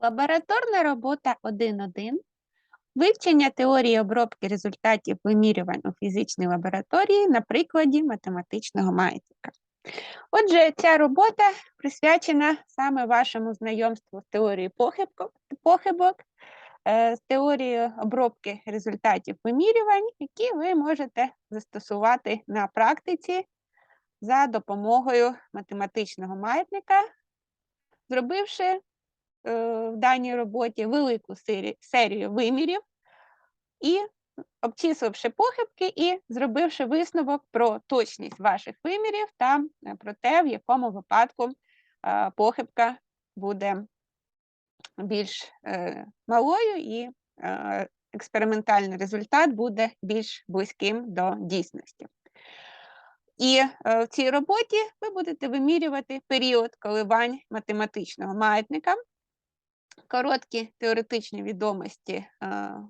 Лабораторна робота 1.1. Вивчення теорії обробки результатів вимірювань у фізичній лабораторії на прикладі математичного маятника. Отже, ця робота присвячена саме вашому знайомству з теорією похибок, е, з теорією обробки результатів вимірювань, які ви можете застосувати на практиці за допомогою математичного маятника, зробивши в даній роботі велику серію вимірів і обчисливши похибки і зробивши висновок про точність ваших вимірів та е, про те, в якому випадку похибка буде більш е, малою і експериментальний результат буде більш близьким до дійсності. І е, в цій роботі ви будете вимірювати період коливань математичного маятника. Короткі теоретичні відомості е,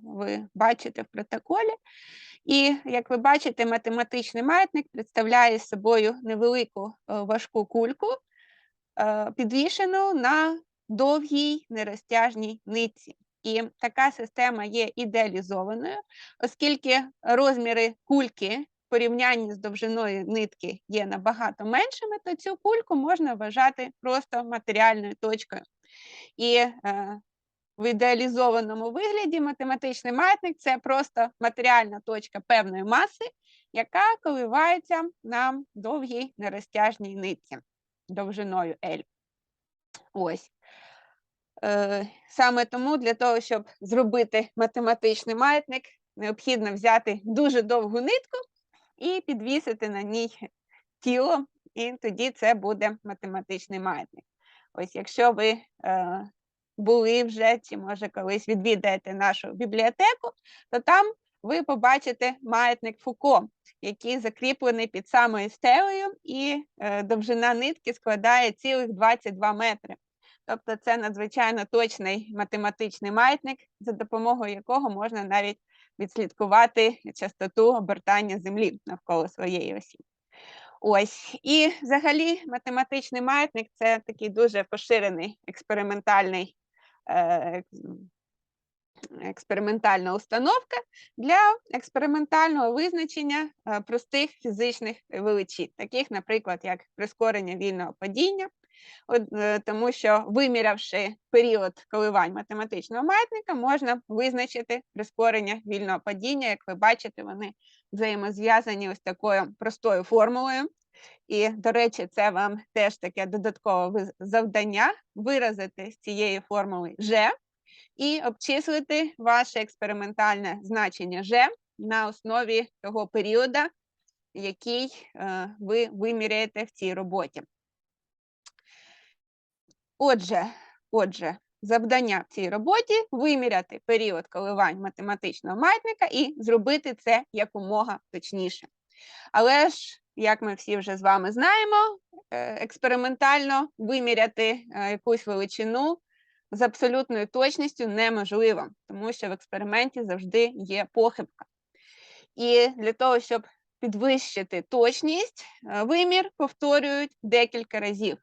ви бачите в протоколі. І, як ви бачите, математичний маятник представляє собою невелику е, важку кульку, е, підвішену на довгій нерозтяжній нитці. І така система є ідеалізованою, оскільки розміри кульки в порівнянні з довжиною нитки є набагато меншими, то цю кульку можна вважати просто матеріальною точкою. І е, в ідеалізованому вигляді математичний маятник це просто матеріальна точка певної маси, яка коливається на довгій нерозтяжній нитці довжиною L. Ось. Е, Саме тому для того, щоб зробити математичний маятник, необхідно взяти дуже довгу нитку і підвісити на ній тіло, і тоді це буде математичний маятник. Ось якщо ви е, були вже, чи може колись відвідаєте нашу бібліотеку, то там ви побачите маятник Фуко, який закріплений під самою стелею, і е, довжина нитки складає цілих 22 метри. Тобто це надзвичайно точний математичний маятник, за допомогою якого можна навіть відслідкувати частоту обертання Землі навколо своєї осі. Ось, і взагалі математичний маятник це такий дуже поширений експериментальний е, експериментальна установка для експериментального визначення е, простих фізичних величин, таких, наприклад, як прискорення вільного падіння, От, е, тому що вимірявши період коливань математичного маятника, можна визначити прискорення вільного падіння. Як ви бачите, вони взаємозв'язані ось такою простою формулою. І, до речі, це вам теж таке додаткове завдання виразити з цієї формули G і обчислити ваше експериментальне значення G на основі того періоду, який е, ви виміряєте в цій роботі. Отже, отже, завдання в цій роботі виміряти період коливань математичного маятника і зробити це якомога точніше. Але ж, як ми всі вже з вами знаємо, е, експериментально виміряти е, якусь величину з абсолютною точністю неможливо, тому що в експерименті завжди є похибка. І для того, щоб підвищити точність, е, вимір повторюють декілька разів.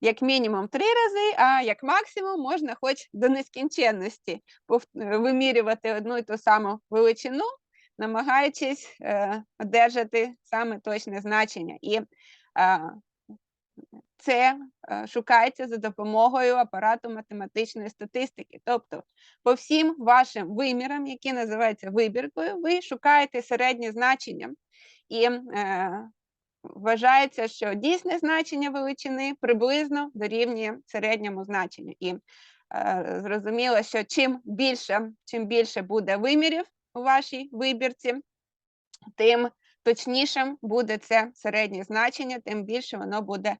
Як мінімум три рази, а як максимум можна хоч до нескінченності е, вимірювати одну і ту саму величину, намагаючись е, одержати саме точне значення. І е, це шукається за допомогою апарату математичної статистики. Тобто, по всім вашим вимірам, які називаються вибіркою, ви шукаєте середнє значення. І е, вважається, що дійсне значення величини приблизно дорівнює середньому значенню. І е, зрозуміло, що чим більше, чим більше буде вимірів у вашій вибірці, тим точнішим буде це середнє значення, тим більше воно буде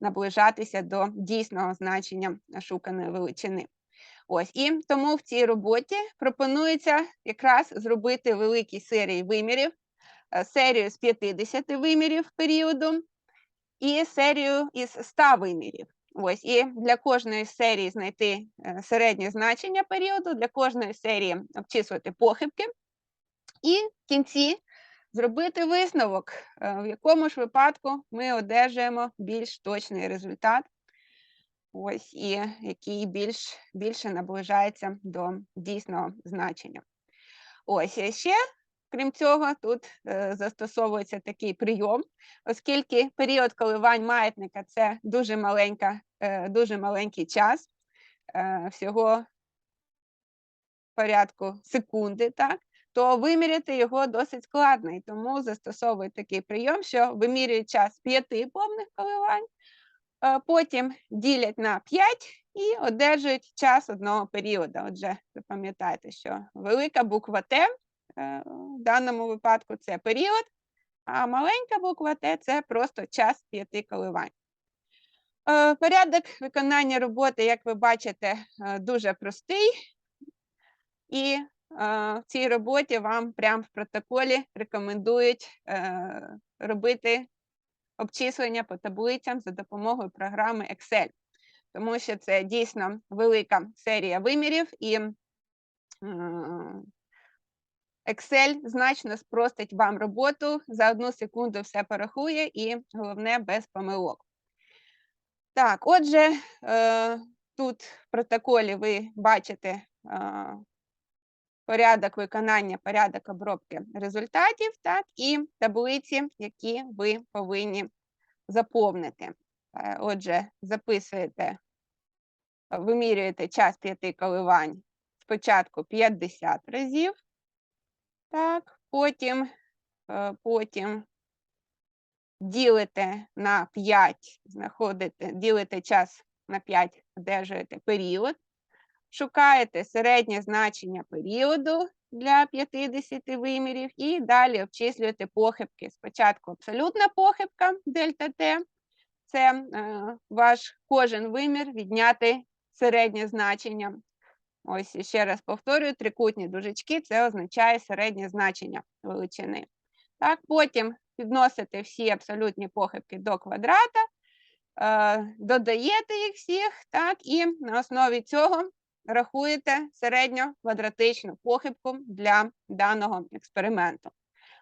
наближатися до дійсного значення шуканої величини. Ось і тому в цій роботі пропонується якраз зробити великі серії вимірів, серію з 50 вимірів періоду і серію із 100 вимірів. Ось і для кожної серії знайти е, середнє значення періоду, для кожної серії обчислити похибки, і в кінці зробити висновок, е, в якому ж випадку ми одержуємо більш точний результат. ось і який більш, більше наближається до дійсного значення. Ось ще, крім цього, тут е, застосовується такий прийом, оскільки період коливань маятника це дуже маленька, е, дуже маленький час, е, всього порядку секунди, так, то виміряти його досить складно, і тому застосовують такий прийом, що вимірюють час п'яти повних коливань, потім ділять на 5 і одержують час одного періоду. Отже, запам'ятайте, що велика буква Т в даному випадку це період, а маленька буква Т це просто час п'яти коливань. Е, Порядок виконання роботи, як ви бачите, е, дуже простий. І е, в цій роботі вам прямо в протоколі рекомендують е, робити обчислення по таблицям за допомогою програми Excel, тому що це дійсно велика серія вимірів, і е, Excel значно спростить вам роботу, за одну секунду все порахує, і головне без помилок. Так, отже, е, тут в протоколі ви бачите е, порядок виконання, порядок обробки результатів, так, і таблиці, які ви повинні заповнити. Е, Отже, записуєте, вимірюєте час п'яти коливань спочатку 50 разів, так, потім, е, потім ділите на 5, знаходите, ділите час на 5, одержуєте період, шукаєте середнє значення періоду для 50 вимірів і далі обчислюєте похибки. Спочатку абсолютна похибка дельта Т, це е, ваш кожен вимір відняти середнє значення. Ось ще раз повторюю, трикутні дужечки це означає середнє значення величини. Так, Потім підносите всі абсолютні похибки до квадрата, е, додаєте їх всіх, так, і на основі цього рахуєте середньоквадратичну похибку для даного експерименту.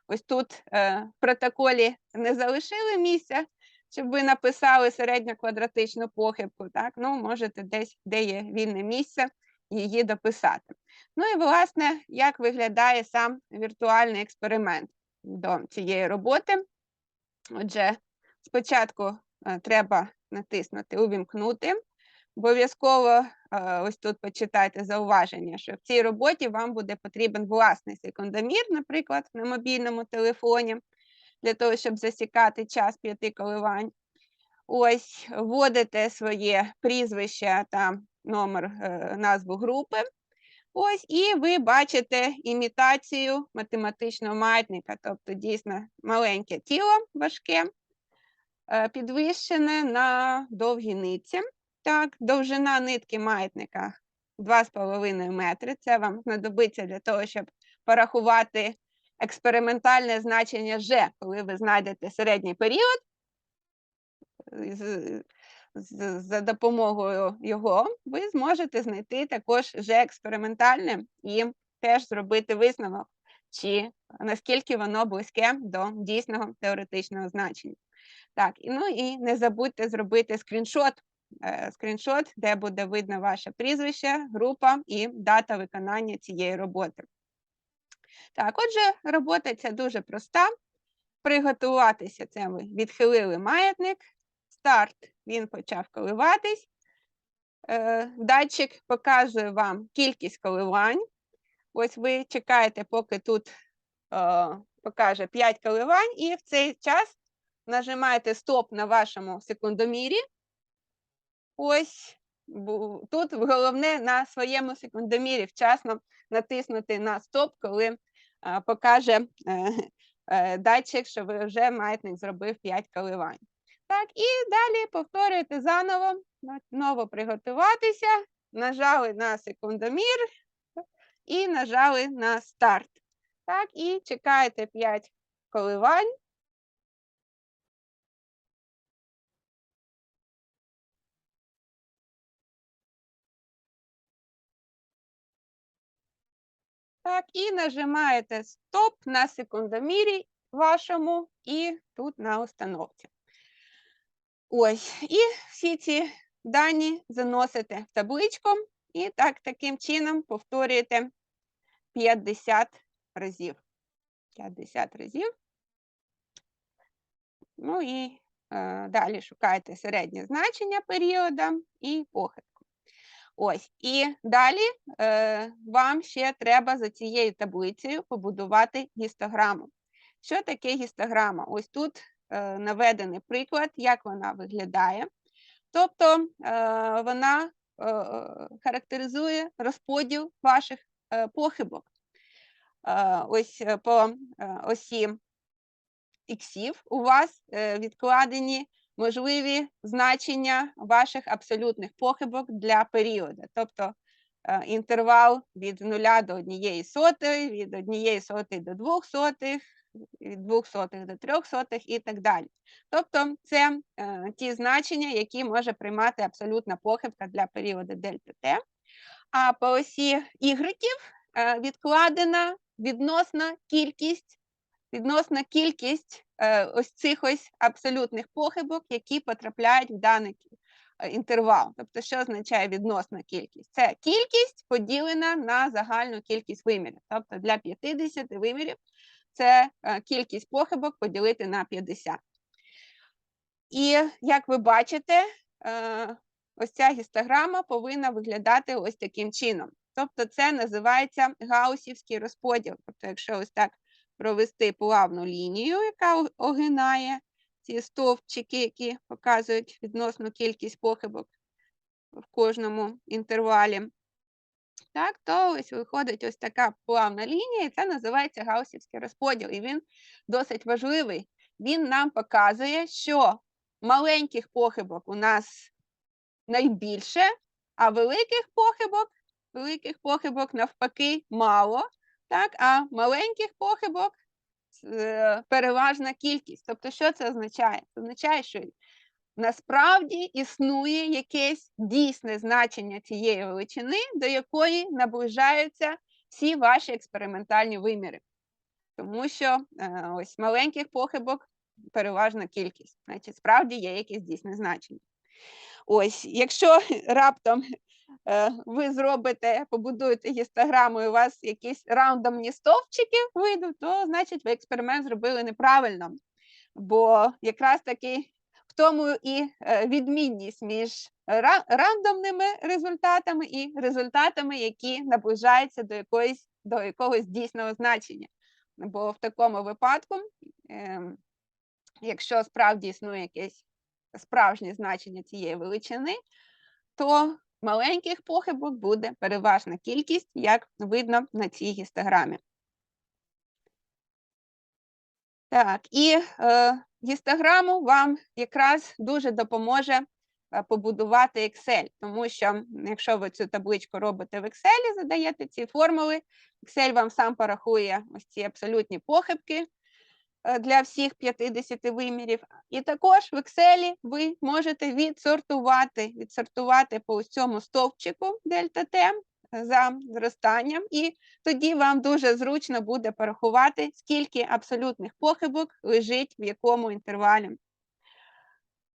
Ось тут е, в протоколі не залишили місця, щоб ви написали середньоквадратичну похибку, так, ну, можете десь, де є вільне місце, її дописати. Ну і, власне, як виглядає сам віртуальний експеримент до цієї роботи. Отже, спочатку е, треба натиснути Увімкнути. Обов'язково е, ось тут почитайте зауваження, що в цій роботі вам буде потрібен власний секундомір, наприклад, на мобільному телефоні, для того, щоб засікати час п'яти коливань. Ось вводите своє прізвище та номер е, назву групи. Ось, і ви бачите імітацію математичного маятника, тобто дійсно маленьке тіло важке, е, підвищене на довгій нитці. Так, довжина нитки маятника 2,5 метри. Це вам знадобиться для того, щоб порахувати експериментальне значення G, коли ви знайдете середній період. За допомогою його ви зможете знайти також вже експериментальне і теж зробити висновок, чи наскільки воно близьке до дійсного теоретичного значення. Так, ну і не забудьте зробити скріншот Е, скріншот, де буде видно ваше прізвище, група і дата виконання цієї роботи. Так, отже, робота ця дуже проста. Приготуватися це ви відхилили маятник, старт він почав коливатись. Е, датчик показує вам кількість коливань. Ось ви чекаєте, поки тут о, покаже 5 коливань, і в цей час нажимаєте стоп на вашому секундомірі. Ось тут головне на своєму секундомірі вчасно натиснути на стоп, коли покаже е, е, датчик, що ви вже маятник зробив 5 коливань. Так, і далі повторюєте заново, знову приготуватися, нажали на секундомір і нажали на старт. Так, і чекаєте 5 коливань. Так, і нажимаєте стоп на секундомірі вашому і тут на установці. Ось, і всі ці дані заносите в табличку і так, таким чином повторюєте 50 разів. 50 разів. Ну і е, далі шукаєте середнє значення періода і похибку. Ось, і далі е, вам ще треба за цією таблицею побудувати гістограму. Що таке гістограма? Ось тут наведений приклад, як вона виглядає. Тобто е, вона е, характеризує розподіл ваших е, похибок. Е, ось е, по е, осі іксів у вас е, відкладені можливі значення ваших абсолютних похибок для періоду. Тобто е, інтервал від 0 до 1 сотої, від 1 сотої до 2 сотих, від 2 сотих до 3 сотих і так далі. Тобто це е, ті значення, які може приймати абсолютна похибка для періоду дельта Т. А по осі ігреків е, відкладена відносна кількість відносна кількість е, ось цих ось абсолютних похибок, які потрапляють в даний е, інтервал. Тобто, що означає відносна кількість? Це кількість поділена на загальну кількість вимірів. Тобто для 50 вимірів це е, кількість похибок поділити на 50. І як ви бачите, е, ось ця гістограма повинна виглядати ось таким чином. Тобто, це називається гаусівський розподіл. Тобто, якщо ось так провести плавну лінію, яка огинає ці стовпчики, які показують відносну кількість похибок в кожному інтервалі. Так, то ось виходить ось така плавна лінія, і це називається гаусівський розподіл. І він досить важливий. Він нам показує, що маленьких похибок у нас найбільше, а великих похибок, великих похибок навпаки мало. Так, а маленьких похибок е, переважна кількість. Тобто, що це означає? Це означає, що насправді існує якесь дійсне значення цієї величини, до якої наближаються всі ваші експериментальні виміри. Тому що е, ось маленьких похибок переважна кількість. Значить, справді є якесь дійсне значення. Ось, якщо раптом Е, ви зробите, побудуєте гістограму, і у вас якісь рандомні стовпчики вийдуть, то значить ви експеримент зробили неправильно. Бо якраз таки тому і е, відмінність між рандомними результатами і результатами, які наближаються до якоїсь до якогось дійсного значення. Бо в такому випадку, ем, якщо справді існує якесь справжнє значення цієї величини, то маленьких похибок буде переважна кількість, як видно на цій гістограмі. Так, і е, гістограму вам якраз дуже допоможе е, побудувати Excel, тому що якщо ви цю табличку робите в Excel, задаєте ці формули, Excel вам сам порахує ось ці абсолютні похибки, Е, для всіх 50 вимірів. І також в Excel ви можете відсортувати, відсортувати по ось цьому стовпчику дельта Т за зростанням, і тоді вам дуже зручно буде порахувати, скільки абсолютних похибок лежить в якому інтервалі.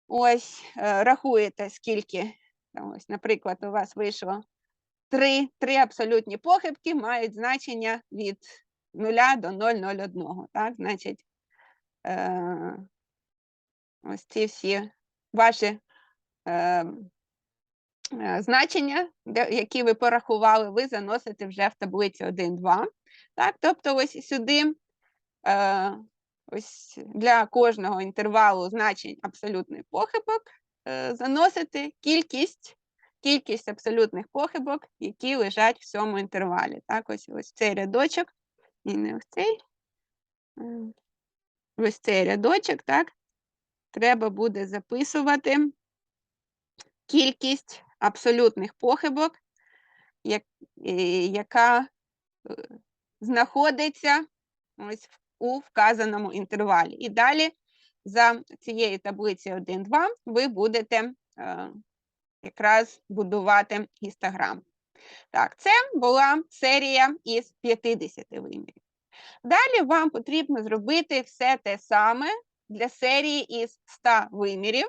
Ось е, рахуєте, скільки, ось, наприклад, у вас вийшло три, три абсолютні похибки, мають значення від 0 до 0,01. Так, значить, Е, ось ці всі ваші е, е, значення, які ви порахували, ви заносите вже в таблицю 1, 2. Так? Тобто, ось сюди ось для кожного інтервалу значень абсолютних похибок заносите кількість кількість абсолютних похибок, які лежать в цьому інтервалі. Так, ось ось цей рядочок, і не ось цей ось цей рядочок, так, треба буде записувати кількість абсолютних похибок, як, яка е, знаходиться ось у вказаному інтервалі. І далі за цією таблицею 1-2 ви будете е, якраз будувати гістограм. Так, це була серія із 50 вимірів. Далі вам потрібно зробити все те саме для серії із 100 вимірів,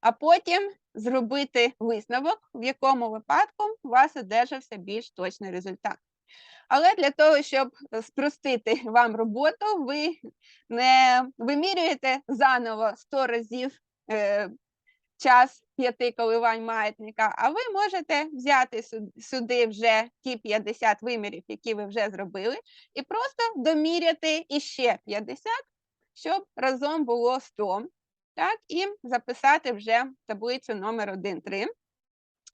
а потім зробити висновок, в якому випадку у вас одержався більш точний результат. Але для того, щоб спростити вам роботу, ви не вимірюєте заново 100 разів е, час п'яти коливань маятника, а ви можете взяти сюди вже ті 50 вимірів, які ви вже зробили, і просто доміряти іще 50, щоб разом було 100. Так, і записати вже таблицю номер 1-3.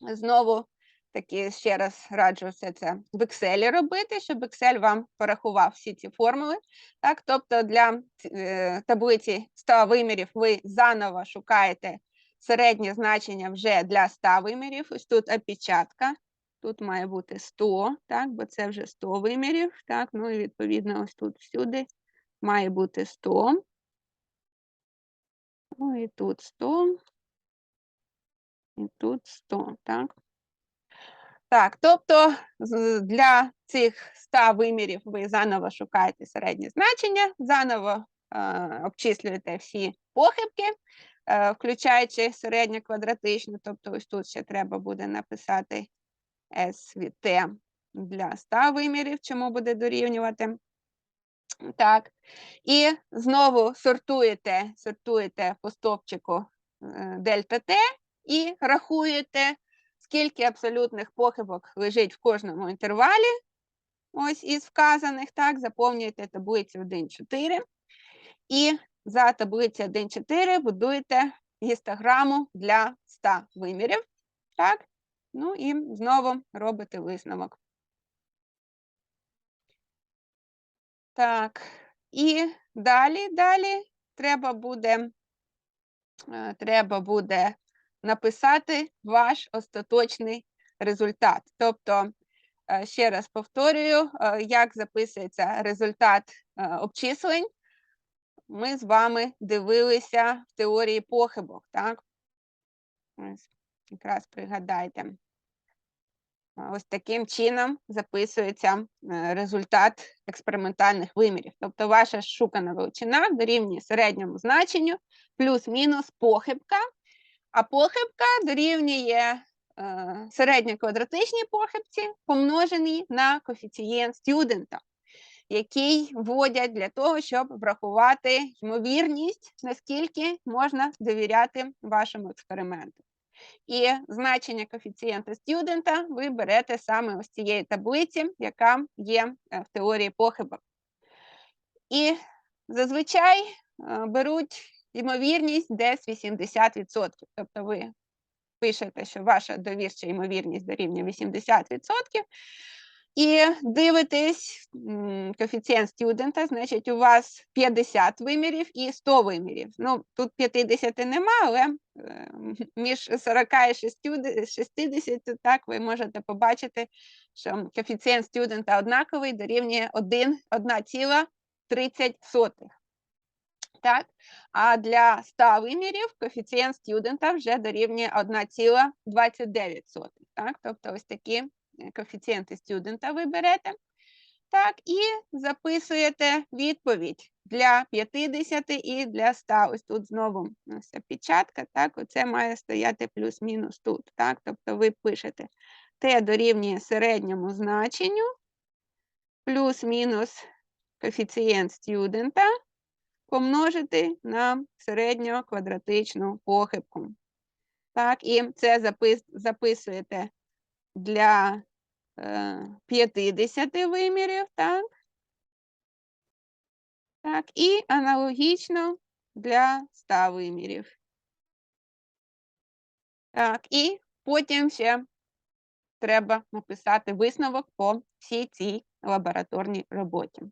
Знову таки ще раз раджу все це в Excel робити, щоб Excel вам порахував всі ці формули. Так, тобто для е, таблиці 100 вимірів ви заново шукаєте середнє значення вже для 100 вимірів. Ось тут опечатка. Тут має бути 100, так, бо це вже 100 вимірів. Так, ну і відповідно, ось тут всюди має бути 100. Ну і тут 100. І тут 100, так? Так, тобто для цих 100 вимірів ви заново шукаєте середнє значення, заново е, обчислюєте всі похибки, е, включаючи середнє квадратичну, тобто ось тут ще треба буде написати S від T для 100 вимірів, чому буде дорівнювати. Так. І знову сортуєте, сортуєте по стовпчику е, дельта Т і рахуєте, скільки абсолютних похибок лежить в кожному інтервалі. Ось із вказаних, так, заповнюєте таблицю 1.4. І за таблицю 1.4 будуєте гістограму для 100 вимірів. Так, ну і знову робите висновок. Так, і далі, далі треба буде, е, треба буде написати ваш остаточний результат. Тобто, е, ще раз повторюю, е, як записується результат обчислень. Ми з вами дивилися в теорії похибок, так? Якраз пригадайте. Ось таким чином записується е, результат експериментальних вимірів. Тобто ваша шукана величина дорівнює середньому значенню плюс-мінус похибка, а похибка дорівнює е, середньоквадратичній похибці, помноженій на коефіцієнт студента, який вводять для того, щоб врахувати ймовірність, наскільки можна довіряти вашому експерименту. І значення коефіцієнта студента ви берете саме ось цієї таблиці, яка є е, в теорії похибок. І зазвичай е, беруть ймовірність десь 80%. Тобто ви пишете, що ваша довірча ймовірність дорівнює 80%. І дивитесь коефіцієнт студента, значить, у вас 50 вимірів і 100 вимірів. Ну, тут 50 нема, але е, між 40 і 60 60, так, ви можете побачити, що коефіцієнт студента однаковий дорівнює 1, 1,30. Так? А для 100 вимірів коефіцієнт студента вже дорівнює 1,29. Так? Тобто ось такі коефіцієнти студента ви берете. Так, і записуєте відповідь для 50 і для 100. Ось тут знову ось печатка, так, оце має стояти плюс-мінус тут. Так, тобто ви пишете t дорівнює середньому значенню, плюс-мінус коефіцієнт студента, помножити на середньоквадратичну похибку. Так, і це запис, записуєте для 50 вимірів, так? Так, і аналогічно для 100 вимірів. Так, і потім ще треба написати висновок по всій цій лабораторній роботі.